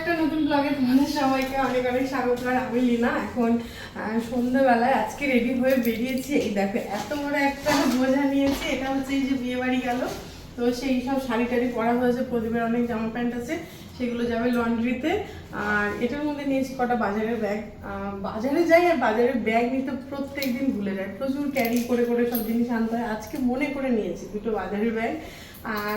একটা নতুন ব্লগে তোমাদের সবাইকে অনেক অনেক স্বাগত। আর আমি লিনা এখন সন্ধ্যাবেলায় আজকে রেডি হয়ে বেরিয়েছি। এই দেখো, এত বড় একটা বোঝা নিয়েছি। এটা হচ্ছে এই যে বিয়ে বাড়ি গেল। তো সেই সব শাড়ি টাড়ি পরা হয়েছে। প্রদীপের অনেক জামা প্যান্ট আছে। সেগুলো যাবে লন্ড্রিতে। আর এটার মধ্যে নিয়েছি কটা বাজারের ব্যাগ। বাজারে যাই আর বাজারের ব্যাগ নিতে প্রত্যেক দিন ভুলে যায়। প্রচুর ক্যারি করে করে সব জিনিস আনতে হয়। আজকে মনে করে নিয়েছি দুটো বাজারের ব্যাগ। আর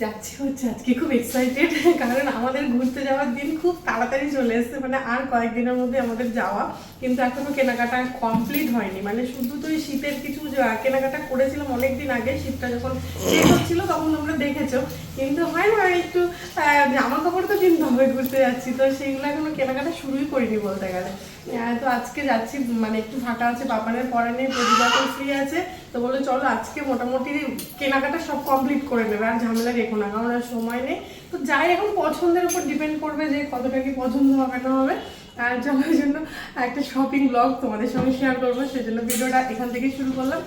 যাচ্ছি, হচ্ছে আজকে খুব এক্সাইটেড কারণ আমাদের ঘুরতে যাওয়ার দিন খুব তাড়াতাড়ি চলে এসেছে মানে আর কয়েকদিনের মধ্যে আমাদের যাওয়া, কিন্তু এখনও কেনাকাটা কমপ্লিট হয়নি মানে শুধু তো শীতের কিছু কেনাকাটা করেছিলাম অনেক দিন আগে, শীতটা যখন শেষ হচ্ছিল তখন তোমরা দেখেছ, কিন্তু হয় না, একটু জামা কাপড় তো কিনতে হবে ঘুরতে যাচ্ছি, তো সেইগুলো এখনও কেনাকাটা শুরুই করিনি বলতে গেলে। তো আজকে যাচ্ছি মানে একটু ফাঁকা আছে পাপানের পড়া নেই প্রতিভাতেও ফ্রি আছে, তো বলে চলো আজকে মোটামুটি কেনাকাটা সব কমপ্লিট করে নেবে, আর ঝামেলা রেখো না কারণ আর সময় নেই। তো যাই, এখন পছন্দের উপর ডিপেন্ড করবে যে কতটা কি পছন্দ হবে, না হবে। আর যাওয়ার জন্য একটা শপিং ব্লগ তোমাদের সঙ্গে শেয়ার করব, সেজন্য ভিডিওটা এখান থেকে শুরু করলাম।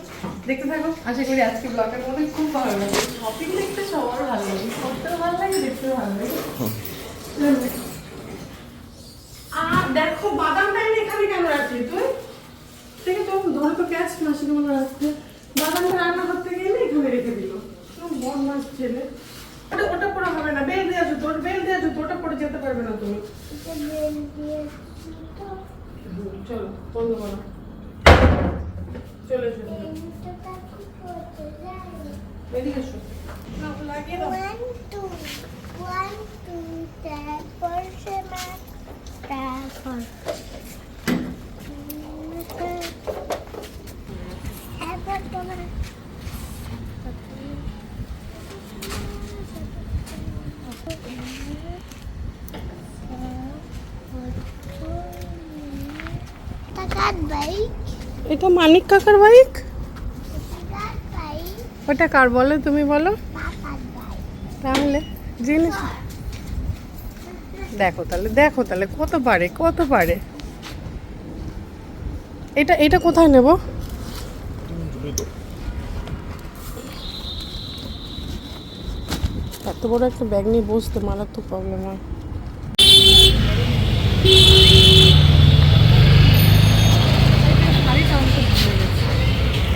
দেখতে থাকো, আশা করি আজকে ব্লগের মধ্যে খুব ভালো লাগে শপিং দেখতে সবার ভালো লাগে করতেও ভালো লাগে দেখতেও ভালো লাগে। আর দেখো বাদামটা এনে এখানে কেন রাখলি তুই? ঠিক আছে ধরে তো গ্যাস মাসিকে মনে রাখতে। বাদামটা রান্না করতে গেলে এখানে রেখে দিল বন মাস ছেলে ওটা ওটা পরে হবে না বেল দেওয়া জুতো ওটা বেল ওটা পরে যেতে পারবে না তুমি চলো বন্ধ করো চলে এসো এদিকে এসো লাগিয়ে তোমার টাকার বাইক এটা মানিক কাকার বাইক ওটা কার বলো তুমি বলো? তাহলে জিনিস দেখো তাহলে দেখো তাহলে কত পারে কত পারে? এটা এটা কোথায় নেব? এত বড় একটা ব্যাগ নিয়ে বসতে মারাত্মক প্রবলেম হয়।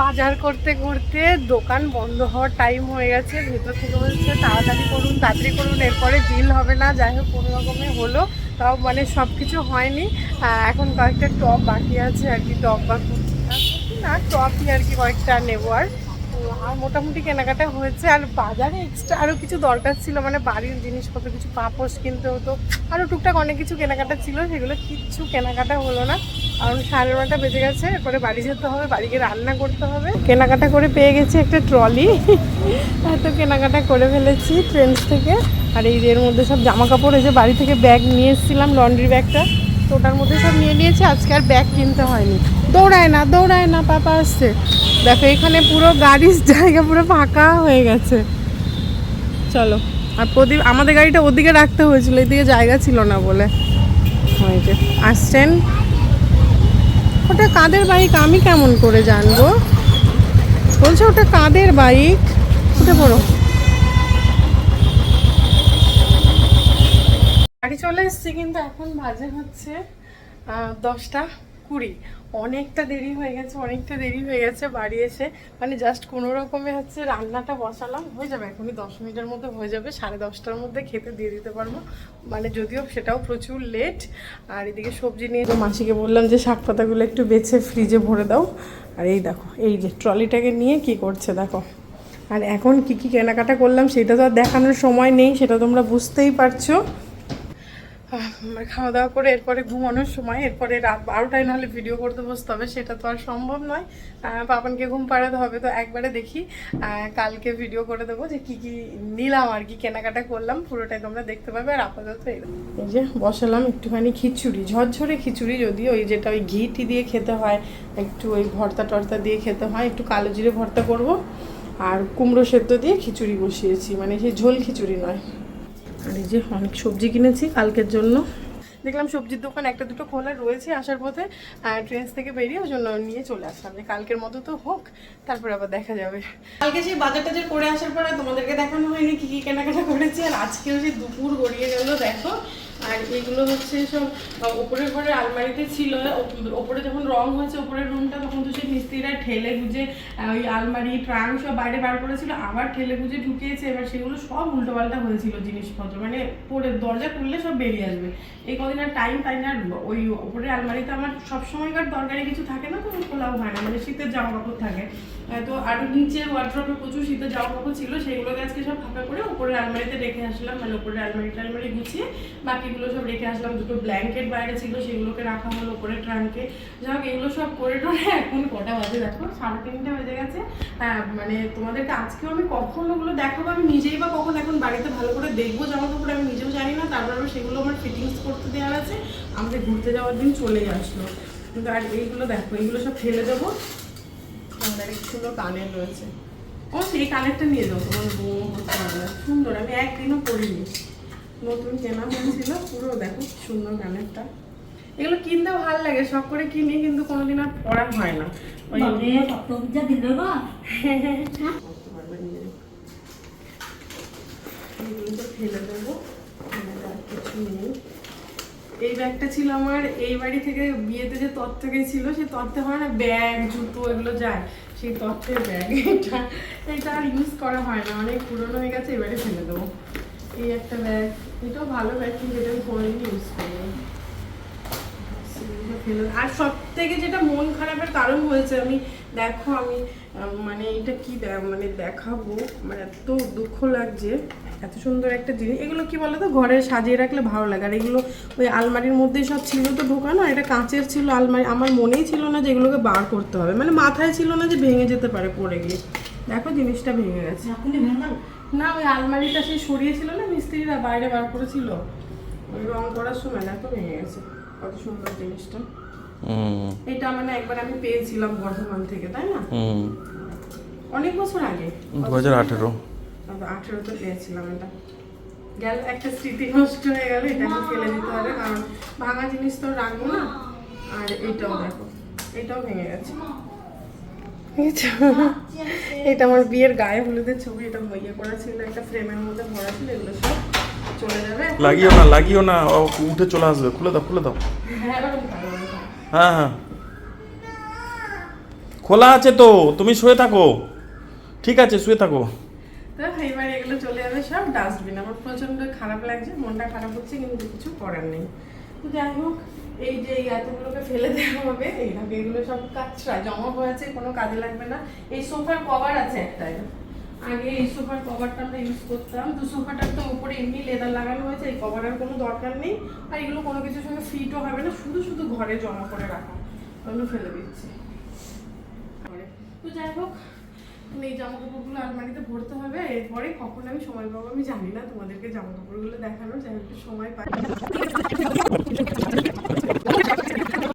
বাজার করতে করতে দোকান বন্ধ হওয়ার টাইম হয়ে গেছে। ভেতর থেকে বলছে, তাড়াতাড়ি করুন তাড়াতাড়ি করুন, এরপরে বিল হবে না। যাই হোক, কোনো রকমে হলো। তাও মানে সব কিছু হয়নি এখন কয়েকটা টপ বাকি আছে আর কি, টপ বা না, টপই আর কি কয়েকটা নেব আর। আর মোটামুটি কেনাকাটা হয়েছে। আর বাজারে এক্সট্রা আরও কিছু দরকার ছিল মানে বাড়ির জিনিসপত্র, কিছু পাপোশ কিনতে হতো। আরও টুকটাক অনেক কিছু কেনাকাটা ছিল, সেগুলো কিচ্ছু কেনাকাটা হলো না। কারণ সাড়ে নটা বেজে গেছে, এরপরে বাড়ি যেতে হবে বাড়ি গিয়ে রান্না করতে হবে। কেনাকাটা করে পেয়ে গেছি একটা ট্রলি এত কেনাকাটা করে ফেলেছি ট্রেন্ডস থেকে। আর এই এর মধ্যে সব জামা কাপড় এই যে বাড়ি থেকে ব্যাগ নিয়ে এসেছিলাম লন্ড্রি ব্যাগটা তো ওটার মধ্যে সব নিয়ে নিয়েছি, আজকে আর ব্যাগ কিনতে হয়নি। দৌড়ায় না দৌড়ায় না, পাপা আসছে। দেখো, এখানে পুরো গাড়ির জায়গা পুরো ফাঁকা হয়ে গেছে। চলো, আর প্রদীপ, আমাদের গাড়িটা ওদিকে রাখতে হয়েছিল, এদিকে জায়গা ছিল না বলে। যে, আসছেন? ওটা কাদের বাইক? আমি কেমন করে জানব? বলছে ওটা কাদের বাইক? উঠে পড়ো। বাড়ি চলে এসেছি, কিন্তু এখন বাজে হচ্ছে দশটা। কুড়ি অনেকটা দেরি হয়ে গেছে, অনেকটা দেরি হয়ে গেছে বাড়ি এসে। মানে জাস্ট কোনো রকমে হচ্ছে রান্নাটা বসালাম, হয়ে যাবে এখনই দশ মিনিটের মধ্যে হয়ে যাবে, সাড়ে দশটার মধ্যে খেতে দিয়ে দিতে পারব। মানে যদিও সেটাও প্রচুর লেট আর এদিকে সবজি নিয়ে মাসিকে বললাম যে শাক পাতাগুলো একটু বেছে ফ্রিজে ভরে দাও। আর এই দেখো, এই যে ট্রলিটাকে নিয়ে কি করছে দেখো। আর এখন কি কি কেনাকাটা করলাম সেটা তো আর দেখানোর সময় নেই, সেটা তোমরা বুঝতেই পারছ। খাওয়া দাওয়া করে এরপরে ঘুমানোর সময়, এরপরে রাত বারোটায় নাহলে ভিডিও করতে বসতে হবে সেটা তো আর সম্ভব নয়। পাপানকে ঘুম পাড়াতে হবে, তো একবারে দেখি কালকে ভিডিও করে দেবো যে কি কি নিলাম আর কি, কেনাকাটা করলাম, পুরোটাই তোমরা দেখতে পাবে আর আপাতত এই যে বসালাম একটুখানি খিচুড়ি, ঝরঝরে খিচুড়ি যদি ওই যেটা ওই ঘি টি দিয়ে খেতে হয়, একটু ওই ভর্তা টর্তা দিয়ে খেতে হয়, একটু কালো জিরে ভর্তা করব, আর কুমড়ো সেদ্ধ দিয়ে খিচুড়ি বসিয়েছি মানে সেই ঝোল খিচুড়ি নয়। আর এই যে অনেক সবজি কিনেছি কালকের জন্য। দেখলাম সবজির দোকান একটা দুটো খোলা রয়েছে আসার পথে ট্রেন থেকে বেরিয়ে ওই জন্য নিয়ে চলে আসলাম। যে কালকের মতো তো হোক, তারপর আবার দেখা যাবে। কালকে সেই বাজার টাজার করে আসার পরে তোমাদেরকে দেখানো হয়নি কি কি কেনাকাটা করেছি, আর আজকেও সেই দুপুর গড়িয়ে গেল, দেখো। আর এগুলো হচ্ছে সব আহ, ওপরের ঘরে আলমারিতে ছিল। ওপরে যখন রং হয়েছে ওপরের রুমটা তখন তো সেই মিস্ত্রিরা ঠেলে গুজে ওই আলমারি ট্রাঙ্ক সব বাইরে বার করেছিল আবার ঠেলে গুজে ঢুকিয়েছে। এবার সেগুলো সব উল্টোপাল্টা হয়েছিল জিনিসপত্র। মানে পরে দরজা খুললে সব বেরিয়ে আসবে। এই কদিন আর টাইম পাই না। ওই ওপরের আলমারিতে আমার সব সময়কার দরকারি কিছু থাকে না তো খোলাও হয় না। মানে শীতের জামা কাপড় থাকে। তো আর নিচে ওয়ার্ড্রপে প্রচুর শীতের জামা কাপড় ছিল, সেইগুলোকে আজকে সব ফাঁকা করে উপরের আলমারিতে রেখে আসলাম। মানে উপরের আলমারি টালমারি গুছিয়ে বাকিগুলো সব রেখে আসলাম। দুটো ব্ল্যাঙ্কেট বাইরে ছিল, সেগুলোকে রাখা হলো উপরে ট্রাঙ্কে যাই হোক, এগুলো সব করে টোরে এখন কটা বাজে দেখো? সাড়ে তিনটে বেজে গেছে। হ্যাঁ মানে তোমাদেরকে আজকেও আমি কখন ওগুলো দেখাবো আমি নিজেই বা কখন এখন বাড়িতে ভালো করে দেখব জামা কাপড় আমি নিজেও জানি না। তারপর সেগুলো আমার ফিটিংস করতে দেওয়ার আছে। আমাদের ঘুরতে যাওয়ার দিন চলে আসলো। কিন্তু আর এইগুলো দেখো, এইগুলো সব ফেলে দেবো। আমাদের এক সুন্দর কানের রয়েছে। ও সেই কানেরটা নিয়ে যাও তোমার বউ পারবে সুন্দর আমি একদিনও পরিনি। নতুন কেনা হয়েছিল পুরো দেখো সুন্দর কানেরটা। এগুলো কিনতেও ভালো লাগে শখ করে কিনি কিন্তু কোনোদিন আর পরা হয় না। ওই ফেলে দেবো কিছু নেই। এই ব্যাগটা ছিল আমার, এই বাড়ি থেকে বিয়েতে যে তত্ত্ব গেছিল সে তত্ত্বে হয় না, ব্যাগ, জুতো, এগুলো যায়। সেই তত্ত্বের ব্যাগ, এটা এটা আর ইউজ করা হয় না। অনেক পুরনো হয়ে গেছে, এবারে ফেলে দেবো। এই একটা ব্যাগ। এটাও ভালো ব্যাগ, কিন্তু এটা আমি ইউজ ফেলে- আর সব থেকে যেটা মন খারাপের কারণ হয়েছে আমি দেখো আমি মানে এটা কি মানে দেখাবো মানে এত দুঃখ লাগছে এত সুন্দর একটা জিনিস। এগুলো কি বলতো ঘরে সাজিয়ে রাখলে ভালো লাগে। আর এগুলো ওই আলমারির মধ্যেই সব ছিল তো ঢোকানো এটা কাঁচের ছিল আলমারি। আমার মনেই ছিল না যে এগুলোকে বার করতে হবে। মানে মাথায় ছিল না যে ভেঙে যেতে পারে পড়ে গিয়ে। দেখো জিনিসটা ভেঙে গেছে। না ওই আলমারিটা সেই সরিয়েছিল না মিস্ত্রিরা বাইরে বার করেছিল। ওই রং করার সময় দেখো ভেঙে গেছে। কত সুন্দর জিনিসটা। এটা মানে একবার আমি পেয়েছিলাম বর্ধমান থেকে তাই না? অনেক বছর আগে। দু হাজার আঠেরো। আঠেরোতে পেয়েছিলাম এটা। গেল একটা স্মৃতি নষ্ট হয়ে গেল এটাকে ফেলে দিতে হবে কারণ ভাঙা জিনিস তো রাখব না। আর এটাও দেখো এটাও ভেঙে গেছে? এটা আমার বিয়ের গায়ে হলুদের ছবি এটা ইয়ে করা ছিল একটা ফ্রেমের মধ্যে ভরা ছিল এগুলো সব। চলে যাবে? লাগিও না লাগিও না উঠে চলে আসবে। খুলে দাও খুলে দাও। হ্যাঁ। হ্যাঁ। খোলা আছে তো তুমি শুয়ে থাকো। ঠিক আছে শুয়ে থাকো। তো এবার এগুলো চলে যাবে সব ডাস্টবিন আমার প্রচণ্ড খারাপ লাগছে মনটা খারাপ হচ্ছে কিন্তু কিছু করার নেই। তো যাই হোক এই যে এই এতগুলোকে ফেলে দেওয়া হবে এইভাবে এগুলো সব কাঁচরা জমা হয়েছে কোনো কাজে লাগবে না। এই সোফার কভার আছে একটা আগে এই সোফার কভারটা আমরা ইউজ করতাম। তো সোফাটার তো উপরে এমনি লেদার লাগানো হয়েছে, এই কভারের কোনো দরকার নেই। আর এগুলো কোনো কিছুর সঙ্গে ফিটও হবে না, শুধু শুধু ঘরে জমা করে রাখা। ওগুলো ফেলে দিচ্ছি। তো যাই হোক এই জামা কাপড়গুলো আলমারিতে ভরতে হবে। এরপরে কখন আমি সময় পাবো আমি জানি না, তোমাদেরকে জামা কাপড়গুলো দেখানোর, যাই একটু সময় পাই।